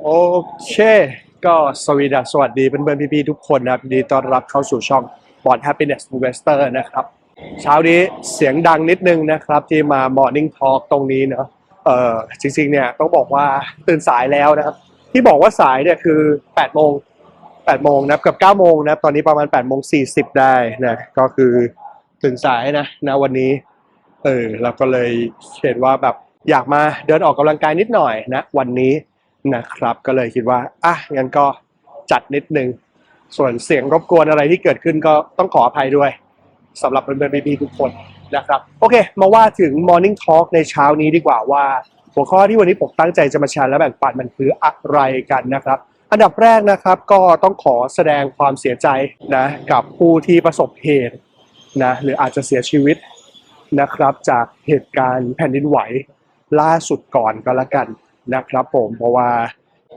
โอเค ก็สวีดัสสวัสดีเพื่อนๆพี่ๆทุกคนนะครับดีต้อนรับเข้าสู่ช่อง Bond Happiness Investor นะครับ เช้านี้เสียงดังนิดนึงนะครับที่มา Morning Talk ตรงนี้เนาะเออจริงๆเนี่ยต้องบอกว่าตื่นสายแล้วนะครับ ที่บอกว่าสายเนี่ยคือ8โมง8โมงนะครับกับ9โมงนะครับตอนนี้ประมาณ8โมง40 ได้นะก็คือตื่นสายนะนะวันนี้เออเราก็เลยเห็นว่าแบบอยากมาเดินออกกำลังกายนิดหน่อยนะวันนี้ นะครับ ก็เลยคิดว่าอะงั้นก็จัดนิดนึง ส่วนเสียงรบกวนอะไรที่เกิดขึ้นก็ต้องขออภัยด้วยสำหรับเพื่อนๆพี่ๆทุกคนนะครับ โอเค มาว่าถึง Morning Talk ในเช้านี้ดีกว่าว่า หัวข้อที่วันนี้ผมตั้งใจจะมาแชร์และแบ่งปันมันคืออะไรกันนะครับ อันดับแรกนะครับก็ต้องขอแสดงความเสียใจนะกับผู้ที่ประสบเหตุนะหรืออาจจะเสียชีวิตนะครับจากเหตุการณ์แผ่นดินไหวล่าสุดก่อนก็แล้วกัน นะครับผมเพราะว่า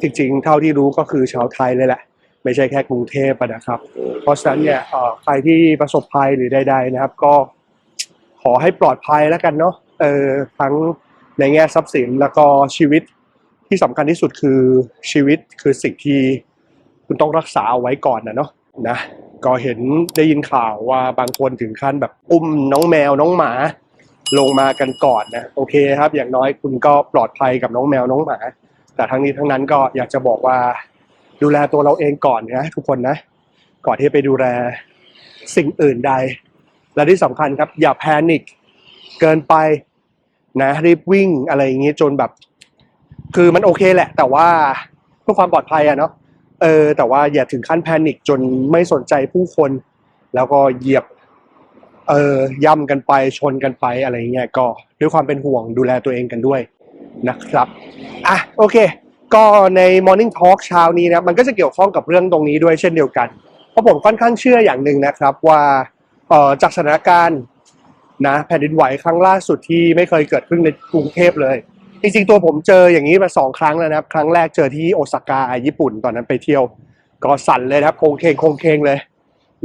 จริงๆ เท่าที่รู้ก็คือชาวไทยเลยแหละ ไม่ใช่แค่กรุงเทพนะครับ เพราะฉะนั้นเนี่ยใครที่ประสบภัยหรือใด ๆนะครับ ก็ขอให้ปลอดภัยแล้วกันเนาะเออทั้งในแง่ทรัพย์สินแล้วก็ชีวิตที่สำคัญที่สุดคือชีวิตคือสิ่งที่คุณต้องรักษาเอาไว้ก่อนนะเนาะนะก็เห็นได้ยินข่าวว่าบางคนถึงขั้นแบบอุ้มน้องแมวน้องหมา ลงมากันก่อนนะโอเคครับ อย่างน้อยคุณก็ปลอดภัยกับน้องแมวน้องหมา แต่ทั้งนี้ทั้งนั้นก็อยากจะบอกว่าดูแลตัวเราเองก่อนนะทุกคนนะ ก่อนที่ไปดูแลสิ่งอื่นใด และที่สำคัญครับ อย่าแพนิคเกินไปนะรีบวิ่งอะไรอย่างงี้จนแบบ คือมันโอเคแหละ แต่ว่าเพื่อความปลอดภัยอะเนาะเออแต่ว่าอย่าถึงขั้นแพนิคจนไม่สนใจผู้คน แล้วก็เหยียบ เออย่ำกันไปชนกันไปอะไรเงี้ยก็ด้วยความเป็นห่วงดูแลตัวเองกันด้วยนะครับอะโอเค ก็ใน Morning Talk เช้านี้นะมันก็จะเกี่ยวข้องกับเรื่องตรงนี้ด้วยเช่นเดียวกัน เพราะผมค่อนข้างเชื่ออย่างหนึ่งนะครับว่าเอ่อจากสถานการณ์นะแผ่นดินไหวครั้งล่าสุดที่ไม่เคยเกิดขึ้นในกรุงเทพเลยจริงๆตัวผมเจออย่างนี้มาสองครั้งแล้วนะครับ ครั้งแรกเจอที่โอซาก้าญี่ปุ่นตอนนั้นไปเที่ยว ก็สั่นเลยนะครับโคงเคงโคงเคงเลย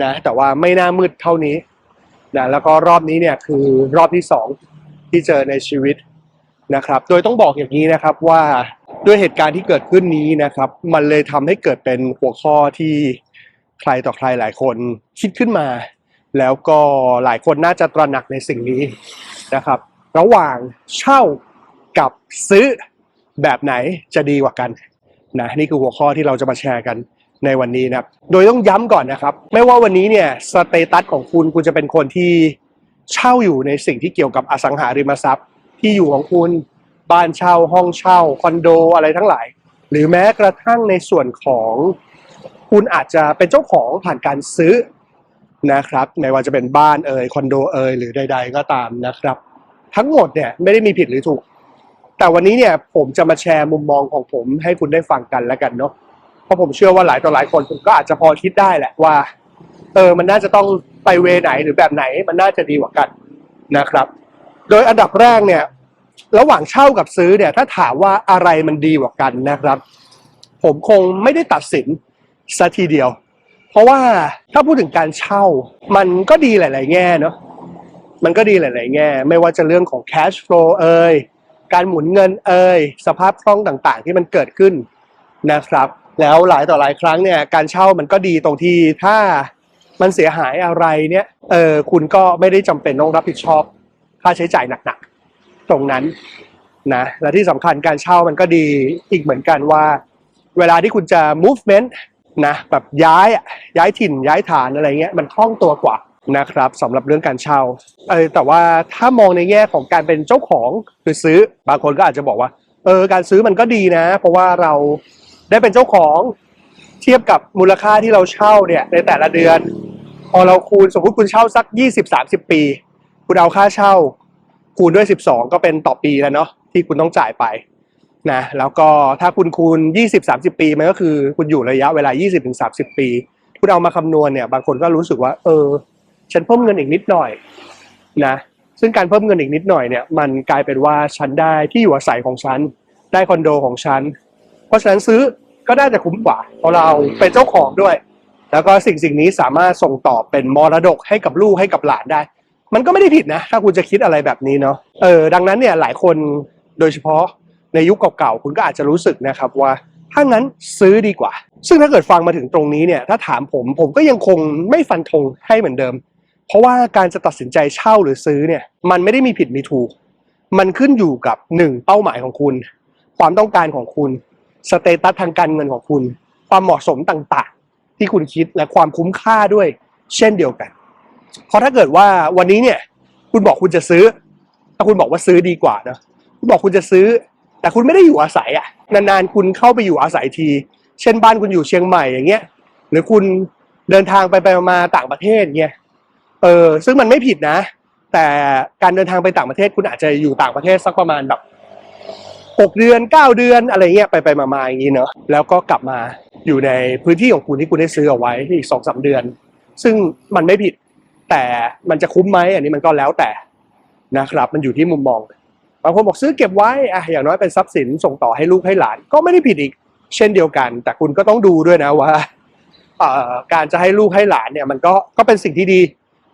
นะ แต่ว่าไม่น่ามืดเท่านี้ นะแล้วก็รอบนี้เนี่ยคือรอบที่สองที่เจอในชีวิตนะครับ โดยต้องบอกอย่างนี้นะครับว่าด้วยเหตุการณ์ที่เกิดขึ้นนี้นะครับ มันเลยทำให้เกิดเป็นหัวข้อที่ใครต่อใครหลายคนคิดขึ้นมา แล้วก็หลายคนน่าจะตระหนักในสิ่งนี้นะครับ ระหว่างเช่ากับซื้อแบบไหนจะดีกว่ากันนะนี่คือหัวข้อที่เราจะมาแชร์กัน ในวันนี้นะครับ โดยต้องย้ำก่อนนะครับ ไม่ว่าวันนี้เนี่ยสเตตัสของคุณคุณจะเป็นคนที่เช่าอยู่ในสิ่งที่เกี่ยวกับอสังหาริมทรัพย์ ที่อยู่ของคุณบ้านเช่าห้องเช่าคอนโดอะไรทั้งหลาย หรือแม้กระทั่งในส่วนของคุณอาจจะเป็นเจ้าของผ่านการซื้อนะครับไม่ว่าจะเป็นบ้านเอ่ยคอนโดเอ่ยหรือใด ๆ ก็ตามนะครับ ทั้งหมดเนี่ยไม่ได้มีผิดหรือถูก แต่วันนี้เนี่ยผมจะมาแชร์มุมมองของผมให้คุณได้ฟังกันแล้วกันเนาะ ราะผมเชื่อว่าหลายต่อหลายคนก็อาจจะพอคิดได้แหละว่า เออมันน่าจะต้องไปเวไหนหรือแบบไหนมันน่าจะดีกว่ากันนะครับ โดยอันดับแรกเนี่ย ระหว่างเช่ากับซื้อเนี่ยถ้าถามว่าอะไรมันดีกว่ากันนะครับ ผมคงไม่ได้ตัดสินซะทีเดียว เพราะว่าถ้าพูดถึงการเช่า มันก็ดีหลาย ๆ แง่เนาะมันก็ดีหลาย ๆ แง่ ไม่ว่าจะเรื่องของ cash flow เอ่ยการหมุนเงินเอ่ยสภาพคล่องต่าง ๆ ที่มันเกิดขึ้นนะครับ แล้วหลายต่อหลายครั้งเนี่ยการเช่ามันก็ดีตรงที่ถ้ามันเสียหายอะไรเนี่ยเออคุณก็ไม่ได้จำเป็นต้องรับผิดชอบ ค่าใช้จ่ายหนักๆ ตรงนั้นนะและที่สำคัญการเช่ามันก็ดีอีกเหมือนกันว่า เวลาที่คุณจะ movement นะแบบย้ายย้ายถิ่นย้ายฐานอะไรเงี้ยมันคล่องตัวกว่านะครับสำหรับเรื่องการเช่าเออแต่ว่าถ้ามองในแง่ของการเป็นเจ้าของหรือซื้อบางคนก็อาจจะบอกว่าเออการซื้อมันก็ดีนะ เพราะว่าเรา ได้เป็นเจ้าของเทียบกับมูลค่าที่เราเช่าเนี่ยในแต่ละเดือน พอเราคูณสมมติคุณเช่าสัก 20-30 ปี คุณเอาค่าเช่า คูณด้วย 12 ก็เป็นต่อปีแล้วเนาะที่คุณต้องจ่ายไปนะแล้วก็ถ้าคุณคูณ 20-30 ปีมันก็คือคุณอยู่ระยะเวลา 20-30 ปี คุณเอามาคำนวณเนี่ยบางคนก็รู้สึกว่า เออ ฉันเพิ่มเงินอีกนิดหน่อยนะซึ่งการเพิ่มเงินอีกนิดหน่อยเนี่ยมันกลายเป็นว่าฉันได้ที่อยู่อาศัยของฉัน ได้คอนโดของฉัน เพราะฉะนั้นซื้อก็น่าจะคุ้มกว่าเพราะเราเป็นเจ้าของด้วย แล้วก็สิ่งสิ่งนี้สามารถส่งต่อเป็นมรดกให้กับลูกให้กับหลานได้ มันก็ไม่ได้ผิดนะ ถ้าคุณจะคิดอะไรแบบนี้เนาะเออดังนั้นเนี่ยหลายคนโดยเฉพาะในยุคเก่าๆคุณก็อาจจะรู้สึกนะครับว่าถ้างั้นซื้อดีกว่า ซึ่งถ้าเกิดฟังมาถึงตรงนี้เนี่ยถ้าถามผมผมก็ยังคงไม่ฟันธงให้เหมือนเดิม เพราะว่าการจะตัดสินใจเช่าหรือซื้อเนี่ยมันไม่ได้มีผิดมีถูก มันขึ้นอยู่กับหนึ่งเป้าหมายของคุณ ความต้องการของคุณ สเตตัสทางการเงินของคุณ ความเหมาะสมต่างๆ ที่คุณคิดและความคุ้มค่าด้วย เช่นเดียวกัน เพราะถ้าเกิดว่าวันนี้เนี่ย คุณบอกคุณจะซื้อ ถ้าคุณบอกว่าซื้อดีกว่านะคุณบอกคุณจะซื้อ แต่คุณไม่ได้อยู่อาศัยอะ นานๆคุณเข้าไปอยู่อาศัยที เช่นบ้านคุณอยู่เชียงใหม่อย่างเงี้ย หรือคุณเดินทางไปไปมาต่างประเทศเงี้ย เออซึ่งมันไม่ผิดนะ แต่การเดินทางไปต่างประเทศคุณอาจจะอยู่ต่างประเทศสักประมาณแบบ หกเดือนเก้าเดือนอะไรเงี้ยไปไปมามาอย่างนี้เนอะแล้วก็กลับมาอยู่ในพื้นที่ของคุณที่คุณได้ซื้อเอาไว้อีกสองสามเดือน ซึ่งมันไม่ผิดแต่มันจะคุ้มไหมอันนี้มันก็แล้วแต่นะครับ มันอยู่ที่มุมมองบางคนบอกซื้อเก็บไว้อะอย่างน้อยเป็นทรัพย์สินส่งต่อให้ลูกให้หลาน ก็ไม่ได้ผิดอีก เช่นเดียวกัน แต่คุณก็ต้องดูด้วยนะว่าการจะให้ลูกให้หลานเนี่ยมันก็ก็เป็นสิ่งที่ดี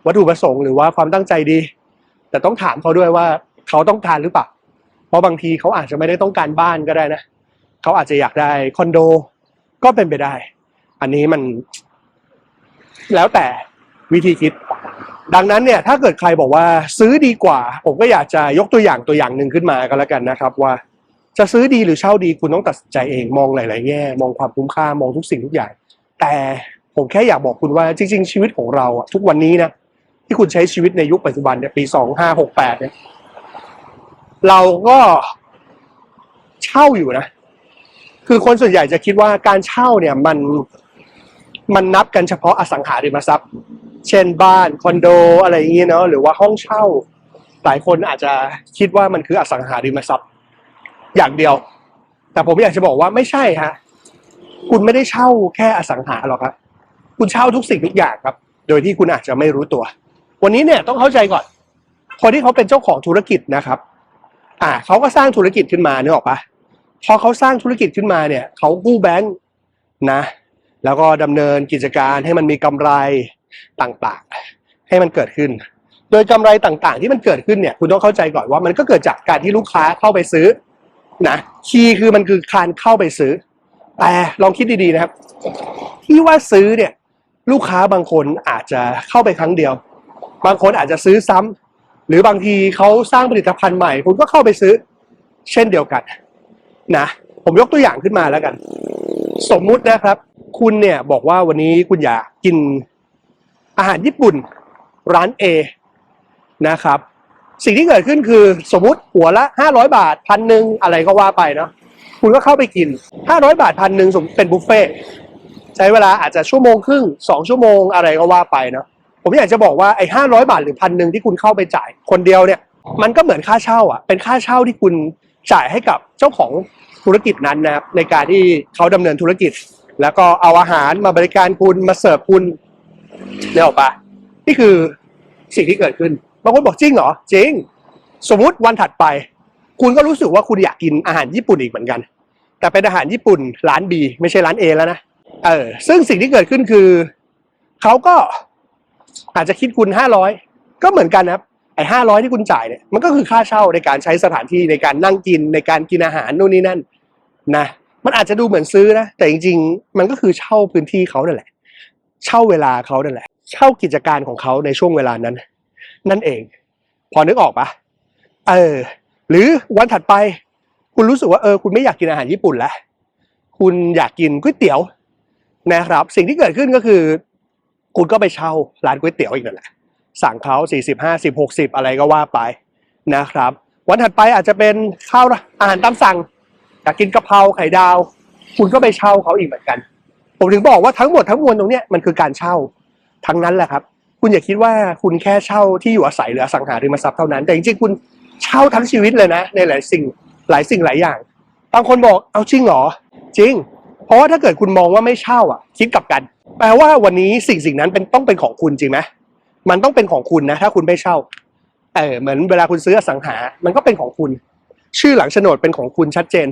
วัตถุประสงค์หรือว่าความตั้งใจดี แต่ต้องถามเขาด้วยว่าเขาต้องการหรือเปล่า เพราะบางทีเขาอาจจะไม่ได้ต้องการบ้านก็ได้นะเขาอาจจะอยากได้คอนโด ก็เป็นไปได้ อันนี้มัน แล้วแต่วิธีคิด ดังนั้นเนี่ย ถ้าเกิดใครบอกว่าซื้อดีกว่า ผมก็อยากจะยกตัวอย่างตัวอย่างหนึ่งขึ้นมาก็แล้วกันนะครับ ว่าจะซื้อดีหรือเช่าดีคุณต้องตัดสินใจเองมองหลายๆแง่มองความคุ้มค่ามองทุกสิ่งทุกอย่าง แต่ผมแค่อยากบอกคุณว่าจริง ๆ ชีวิตของเราทุกวันนี้นะที่คุณใช้ชีวิตในยุคปัจจุบันเนี่ยปีสองห้าหกแปดเนี่ย เราก็เช่าอยู่นะ คือคนส่วนใหญ่จะคิดว่าการเช่าเนี่ยมันมันนับกันเฉพาะอสังหาริมทรัพย์ เช่นบ้านคอนโดอะไรอย่างเงี้ยเนาะหรือว่าห้องเช่า หลายคนอาจจะคิดว่ามันคืออสังหาริมทรัพย์ อย่างเดียว แต่ผมอยากจะบอกว่าไม่ใช่ฮะคุณไม่ได้เช่าแค่อสังหาหรอกครับ คุณเช่าทุกสิ่งทุกอย่างครับ โดยที่คุณอาจจะไม่รู้ตัว วันนี้เนี่ยต้องเข้าใจก่อน คนที่เขาเป็นเจ้าของธุรกิจนะครับ อ่าเขาก็สร้างธุรกิจขึ้นมาเนกออกปะพอเขาสร้างธุรกิจขึ้นมาเนี่ยเขากู้แบงค์นะ แล้วก็ดำเนินกิจการให้มันมีกำไรต่างๆ ให้มันเกิดขึ้น โดยกำไรต่างๆ ที่มันเกิดขึ้นเนี่ย คุณต้องเข้าใจก่อนว่ามันก็เกิดจากการที่ลูกค้าเข้าไปซื้อนะคีย์คือมันคือการเข้าไปซื้อ แต่ลองคิดดีๆนะครับ ที่ว่าซื้อเนี่ย ลูกค้าบางคนอาจจะเข้าไปครั้งเดียว บางคนอาจจะซื้อซ้ำ หรือบางทีเขาสร้างผลิตภัณฑ์ใหม่ คุณก็เข้าไปซื้อ เช่นเดียวกัน นะ ผมยกตัวอย่างขึ้นมาแล้วกัน สมมุตินะครับ คุณเนี่ยบอกว่าวันนี้คุณอยากกินอาหารญี่ปุ่นร้าน A นะครับ สิ่งที่เกิดขึ้นคือสมมุติหัวละ 500 บาทพันหนึ่งอะไรก็ว่าไปเนาะคุณก็เข้าไปกิน 500 บาทพันหนึ่งสมเป็นบุฟเฟ่ใช้เวลาอาจจะชั่วโมงครึ่งสองชั่วโมงอะไรก็ว่าไปเนาะ ผมอยากจะบอกว่าไอ้500บาทหรือพันหนึ่งที่คุณเข้าไปจ่ายคนเดียวเนี่ย มันก็เหมือนค่าเช่าอะ เป็นค่าเช่าที่คุณจ่ายให้กับเจ้าของธุรกิจนั้นนะครับในการที่เขาดำเนินธุรกิจ แล้วก็เอาอาหารมาบริการคุณมาเสิร์ฟคุณเนี่ยหรอกปะนี่คือสิ่งที่เกิดขึ้นบางคนบอกจริงเหรอจริง สมมุติวันถัดไป คุณก็รู้สึกว่าคุณอยากกินอาหารญี่ปุ่นอีกเหมือนกัน แต่เป็นอาหารญี่ปุ่นร้าน B ไม่ใช่ร้าน A แล้วนะเออซึ่งสิ่งที่เกิดขึ้นคือเขาก็ อาจจะคิดคุณห้าร้อยก็เหมือนกันนะครับไอ้ห้าร้อยที่คุณจ่ายเนี่ยมันก็คือค่าเช่าในการใช้สถานที่ในการนั่งกินในการกินอาหารนู่นนี่นั่นนะมันอาจจะดูเหมือนซื้อนะ แต่จริงๆ มันก็คือเช่าพื้นที่เขานั่นแหละ เช่าเวลาเขานั่นแหละ เช่ากิจการของเขาในช่วงเวลานั้น นั่นเอง พอนึกออกปะเออ หรือวันถัดไป คุณรู้สึกว่าเออ คุณไม่อยากกินอาหารญี่ปุ่นแล้วคุณอยากกินก๋วยเตี๋ยวนะครับ สิ่งที่เกิดขึ้นก็คือ คุณก็ไปเช่าร้านก๋วยเตี๋ยวอีกนั่นแหละสั่งเขาสี่สิบห้าสิบหกสิบอะไรก็ว่าไปนะครับ วันถัดไปอาจจะเป็นข้าวอาหารตามสั่งอยากกินกะเพราไข่ดาว คุณก็ไปเช่าเขาอีกเหมือนกัน ผมถึงบอกว่าทั้งหมดทั้งมวลตรงเนี้ยมันคือการเช่าทั้งนั้นแหละครับ คุณอย่าคิดว่าคุณแค่เช่าที่อยู่อาศัยหรืออสังหาริมทรัพย์เท่านั้น แต่จริงๆคุณเช่าทั้งชีวิตเลยนะ ในหลายสิ่งหลายสิ่งหลายอย่าง บางคนบอกเอาจริงเหรอจริง เพราะว่าถ้าเกิดคุณมองว่าไม่เช่าอะ คิดกลับกัน แปลว่าวันนี้สิ่งสิ่งนั้นเป็นต้องเป็นของคุณจริงไหมมันต้องเป็นของคุณนะ ถ้าคุณไม่เช่าเออเหมือนเวลาคุณซื้ออสังหา มันก็เป็นของคุณ ชื่อหลังโฉนดเป็นของคุณชัดเจน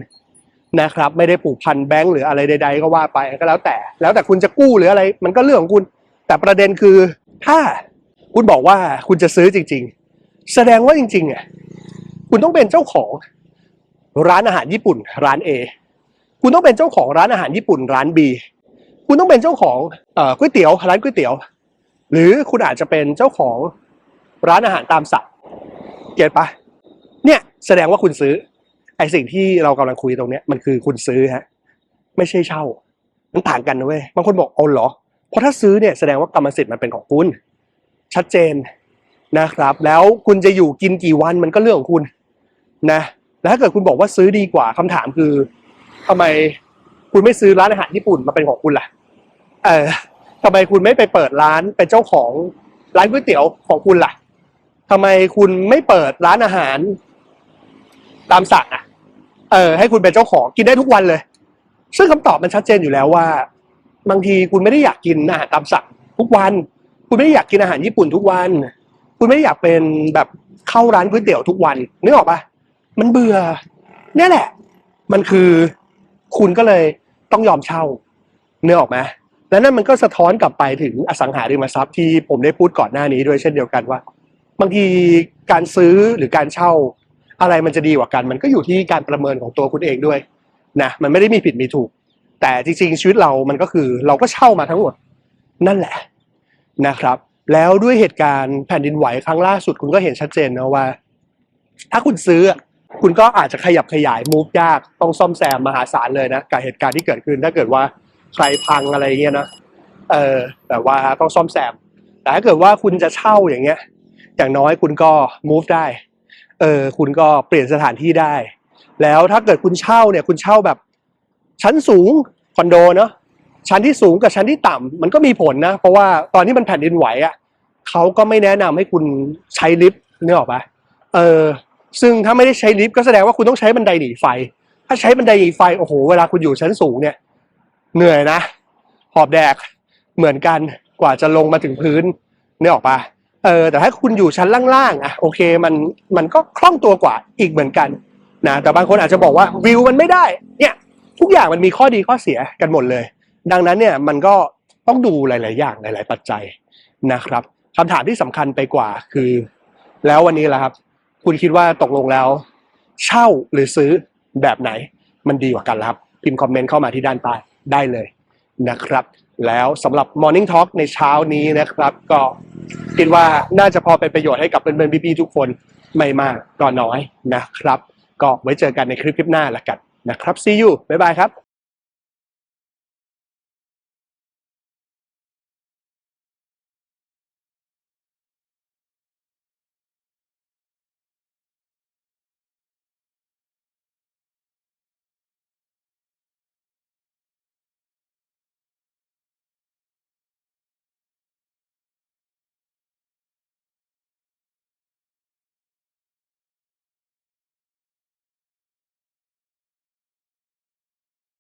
นะครับ ไม่ได้ผูกพันแบงก์หรืออะไรใด ๆ ก็ว่าไปก็แล้วแต่ แล้วแต่คุณจะกู้หรืออะไร มันก็เรื่องของคุณ แต่ประเด็นคือถ้าคุณบอกว่าคุณจะซื้อจริง ๆ แสดงว่าจริงๆเนี่ยคุณต้องเป็นเจ้าของร้านอาหารญี่ปุ่นร้าน A คุณต้องเป็นเจ้าของร้านอาหารญี่ปุ่นร้าน B คุณต้องเป็นเจ้าของอก๋วยเตี๋ยวร้านก๋วยเตี๋ยว หรือคุณอาจจะเป็นเจ้าของร้านอาหารตามสั่งเก็ตปะเนี่ยแสดงว่าคุณซื้อไอสิ่งที่เรากำลังคุยตรงเนี้ยมันคือคุณซื้อฮะไม่ใช่เช่า มันต่างกันนะเว้ยบางคนบอกเอาเหรอ เพราะถ้าซื้อเนี่ยแสดงว่ากรรมสิทธิ์มันเป็นของคุณ ชัดเจนนะครับ แล้วคุณจะอยู่กินกี่วันมันก็เรื่องของคุณนะแล้วถ้าเกิดคุณบอกว่าซื้อดีกว่าคำถามคือ ทำไมคุณไม่ซื้อร้านอาหารญี่ปุ่นมาเป็นของคุณล่ะ เออทำไมคุณไม่ไปเปิดร้านเป็นเจ้าของร้านก๋วยเตี๋ยวของคุณล่ะทำไมคุณไม่เปิดร้านอาหาร ตามสั่งอะ เออ ให้คุณเป็นเจ้าของกินได้ทุกวันเลย ซึ่งคำตอบมันชัดเจนอยู่แล้วว่า บางทีคุณไม่ได้อยากกินอาหารตามสั่งทุกวัน คุณไม่ได้อยากกินอาหารญี่ปุ่นทุกวัน คุณไม่ได้อยากเป็นแบบเข้าร้านก๋วยเตี๋ยวทุกวันนึกออกปะมันเบื่อเนี่ยแหละ มันคือ คุณก็เลยต้องยอมเช่าเนึกอออกไหมแล้วนั่นมันก็สะท้อนกลับไปถึงอสังหาริมทรัพย์ที่ผมได้พูดก่อนหน้านี้ด้วยเช่นเดียวกันว่า บางทีการซื้อหรือการเช่า อะไรมันจะดีกว่ากัน มันก็อยู่ที่การประเมินของตัวคุณเองด้วยนะมันไม่ได้มีผิดมีถูก แต่จริงๆชีวิตเรามันก็คือเราก็เช่ามาทั้งหมดนั่นแหละนะครับ แล้วด้วยเหตุการณ์แผ่นดินไหวครั้งล่าสุดคุณก็เห็นชัดเจนนะว่า ถ้าคุณซื้อ คุณก็อาจจะขยับขยายมูฟยากต้องซ่อมแซมมหาศาลเลยนะกับเหตุการณ์ที่เกิดขึ้นถ้าเกิดว่าใครพังอะไรเงี้ยนะเออแบบว่าต้องซ่อมแซม แต่ถ้าเกิดว่าคุณจะเช่าอย่างเงี้ย อย่างน้อยคุณก็ move ได้ เออคุณก็เปลี่ยนสถานที่ได้ แล้วถ้าเกิดคุณเช่าเนี่ยคุณเช่าแบบ ชั้นสูงคอนโดเนาะชั้นที่สูงกับชั้นที่ต่ำมันก็มีผลนะ เพราะว่าตอนที่มันแผ่นดินไหวอะเขาก็ไม่แนะนำให้คุณใช้ลิฟต์นึกออกปะเออ ซึ่งถ้าไม่ได้ใช้ลิฟต์ก็แสดงว่าคุณต้องใช้บันไดหนีไฟ ถ้าใช้บันไดหนีไฟโอ้โหเวลาคุณอยู่ชั้นสูงเนี่ยเหนื่อยนะ หอบแดกเหมือนกันกว่าจะลงมาถึงพื้นเนึกออกปะเออแต่ถ้าคุณอยู่ชั้นล่างๆอะโอเคมันมันก็คล่องตัวกว่าอีกเหมือนกันนะแต่บางคนอาจจะบอกว่าวิวมันไม่ได้ เนี่ยทุกอย่างมันมีข้อดีข้อเสียกันหมดเลย ดังนั้นเนี่ยมันก็ต้องดูหลาย ๆ อย่างหลาย ๆ ปัจจัยนะครับคำถามที่สำคัญไปกว่าคือ แล้ววันนี้ล่ะครับ คุณคิดว่าตกลงแล้ว เช่าหรือซื้อแบบไหนมันดีกว่ากันละครับ พิมพ์คอมเมนต์เข้ามาที่ด้านใต้ได้เลยนะครับ แล้วสำหรับ Morning Talk ในเช้านี้นะครับ ก็คิดว่าน่าจะพอเป็นประโยชน์ให้กับเพื่อนๆพี่ๆทุกคนไม่มากก็น้อยนะครับ ก็ไว้เจอกันในคลิปคลิปหน้าละกันนะครับ see you บ๊ายบายครับ